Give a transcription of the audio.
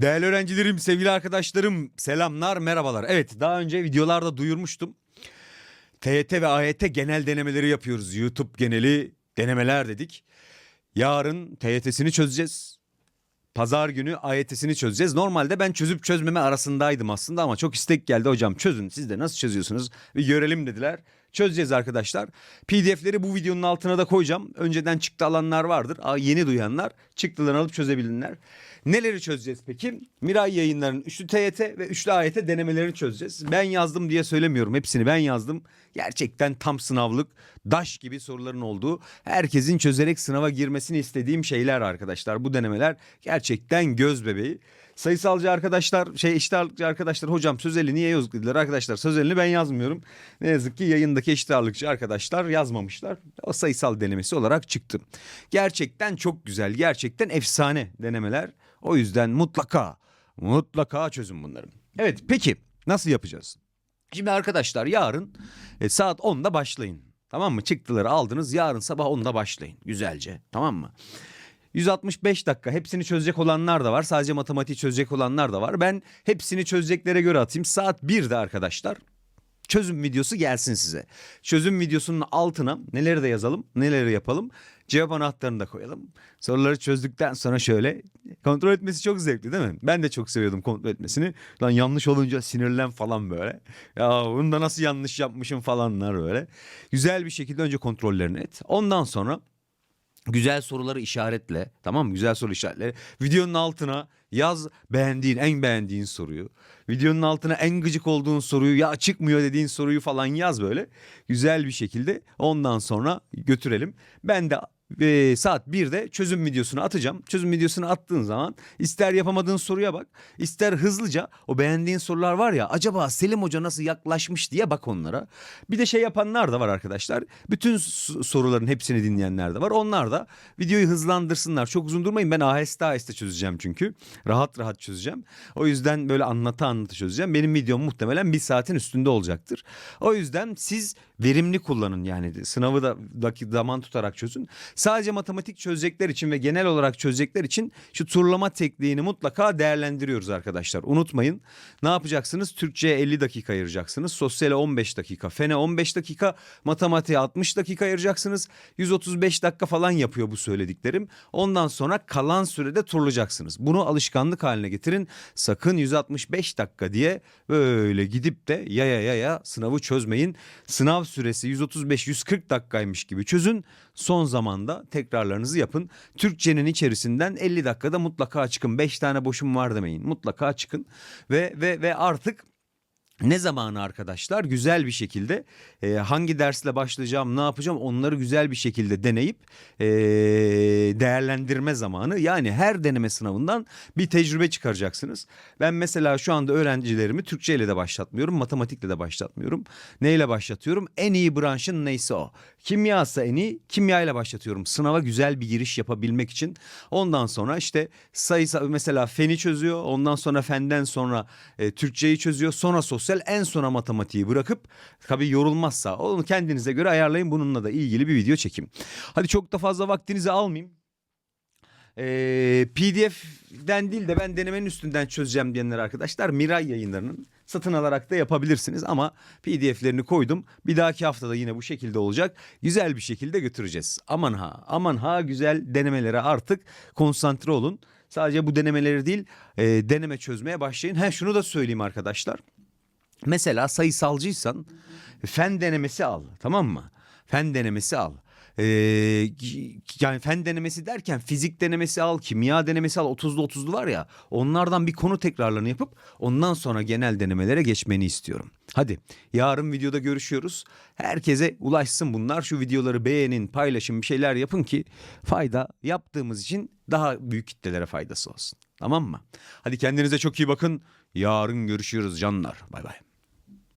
Değerli öğrencilerim, sevgili arkadaşlarım, selamlar, merhabalar. Evet, daha önce videolarda duyurmuştum. TYT ve AYT genel denemeleri yapıyoruz. YouTube geneli denemeler dedik. Yarın TYT'sini çözeceğiz. Pazar günü AYT'sini çözeceğiz. Normalde ben çözüp çözmeme arasındaydım aslında ama çok istek geldi hocam çözün. Siz de nasıl çözüyorsunuz? Bir görelim dediler. Çözeceğiz arkadaşlar. PDF'leri bu videonun altına da koyacağım. Önceden çıktı alanlar vardır. Aa, Yeni duyanlar çıktılarını alıp çözebilirler. Neleri çözeceğiz peki? Miray yayınlarının üçlü TYT ve üçlü AYT denemelerini çözeceğiz. Ben yazdım diye söylemiyorum. Hepsini ben yazdım. Gerçekten tam sınavlık, daş gibi soruların olduğu, herkesin çözerek sınava girmesini istediğim şeyler arkadaşlar. Bu denemeler gerçekten göz bebeği. Sayısalcı arkadaşlar, şey eşit ağırlıkçı arkadaşlar hocam sözelini niye yazdık dediler. Arkadaşlar sözelini ben yazmıyorum. Ne yazık ki yayındaki eşit ağırlıkçı arkadaşlar yazmamışlar. O sayısal denemesi olarak çıktı. Gerçekten çok güzel, gerçekten efsane denemeler. O yüzden mutlaka, mutlaka çözün bunları. Evet peki nasıl yapacağız? Şimdi arkadaşlar yarın e, saat 10'da başlayın. Tamam mı? Çıktıları aldınız. Yarın sabah 10'da başlayın. Güzelce. Tamam mı? 165 dakika hepsini çözecek olanlar da var. Sadece matematiği çözecek olanlar da var. Ben hepsini çözeceklere göre atayım. Saat 1'de arkadaşlar çözüm videosu gelsin size. Çözüm videosunun altına neleri de yazalım, neleri yapalım. Cevap anahtarını da koyalım. Soruları çözdükten sonra şöyle kontrol etmesi çok zevkli değil mi? Ben de çok seviyordum kontrol etmesini. Lan yanlış olunca sinirlen falan böyle. Ya bunu da nasıl yanlış yapmışım falanlar böyle. Güzel bir şekilde önce kontrollerini et. Ondan sonra Güzel soruları işaretle tamam mı? Güzel soru işaretleri. Videonun altına yaz beğendiğin en beğendiğin soruyu. Videonun altına en gıcık olduğun soruyu ya çıkmıyor dediğin soruyu falan yaz böyle. Güzel bir şekilde ondan sonra götürelim. Ben de e, saat 1'de çözüm videosunu atacağım. Çözüm videosunu attığın zaman ister yapamadığın soruya bak. ister hızlıca o beğendiğin sorular var ya acaba Selim Hoca nasıl yaklaşmış diye bak onlara. Bir de şey yapanlar da var arkadaşlar. Bütün soruların hepsini dinleyenler de var. Onlar da videoyu hızlandırsınlar. Çok uzun durmayın. Ben aheste aheste çözeceğim çünkü. Rahat rahat çözeceğim. O yüzden böyle anlata anlata çözeceğim. Benim videom muhtemelen bir saatin üstünde olacaktır. O yüzden siz verimli kullanın yani sınavı da zaman tutarak çözün. Sadece matematik çözecekler için ve genel olarak çözecekler için şu turlama tekniğini mutlaka değerlendiriyoruz arkadaşlar. Unutmayın. Ne yapacaksınız? Türkçe'ye 50 dakika ayıracaksınız. Sosyale 15 dakika, fene 15 dakika, matematiğe 60 dakika ayıracaksınız. 135 dakika falan yapıyor bu söylediklerim. Ondan sonra kalan sürede turlayacaksınız. Bunu alışkanlık haline getirin. Sakın 165 dakika diye böyle gidip de yaya yaya sınavı çözmeyin. Sınav süresi 135-140 dakikaymış gibi çözün. Son zamanda tekrarlarınızı yapın. Türkçenin içerisinden 50 dakikada mutlaka çıkın. 5 tane boşum var demeyin. Mutlaka çıkın. Ve ve ve artık ne zamanı arkadaşlar güzel bir şekilde e, hangi dersle başlayacağım ne yapacağım onları güzel bir şekilde deneyip e, değerlendirme zamanı yani her deneme sınavından bir tecrübe çıkaracaksınız. Ben mesela şu anda öğrencilerimi Türkçe ile de başlatmıyorum matematikle de başlatmıyorum. Neyle başlatıyorum en iyi branşın neyse o. Kimyasa en iyi kimya ile başlatıyorum sınava güzel bir giriş yapabilmek için. Ondan sonra işte sayısal mesela feni çözüyor ondan sonra fenden sonra e, Türkçeyi çözüyor sonra sosyal en sona matematiği bırakıp tabii yorulmazsa onu kendinize göre ayarlayın bununla da ilgili bir video çekeyim. Hadi çok da fazla vaktinizi almayayım. Ee, PDF'den değil de ben denemenin üstünden çözeceğim diyenler arkadaşlar Miray yayınlarının satın alarak da yapabilirsiniz ama PDF'lerini koydum. Bir dahaki haftada yine bu şekilde olacak. Güzel bir şekilde götüreceğiz. Aman ha aman ha güzel denemelere artık konsantre olun. Sadece bu denemeleri değil e, deneme çözmeye başlayın. Ha şunu da söyleyeyim arkadaşlar. Mesela sayısalcıysan fen denemesi al tamam mı? Fen denemesi al. Ee, yani fen denemesi derken fizik denemesi al, kimya denemesi al, 30'lu 30'lu var ya onlardan bir konu tekrarlarını yapıp ondan sonra genel denemelere geçmeni istiyorum. Hadi yarın videoda görüşüyoruz. Herkese ulaşsın bunlar. Şu videoları beğenin, paylaşın, bir şeyler yapın ki fayda yaptığımız için daha büyük kitlelere faydası olsun. Tamam mı? Hadi kendinize çok iyi bakın. Yarın görüşürüz canlar. Bay bay.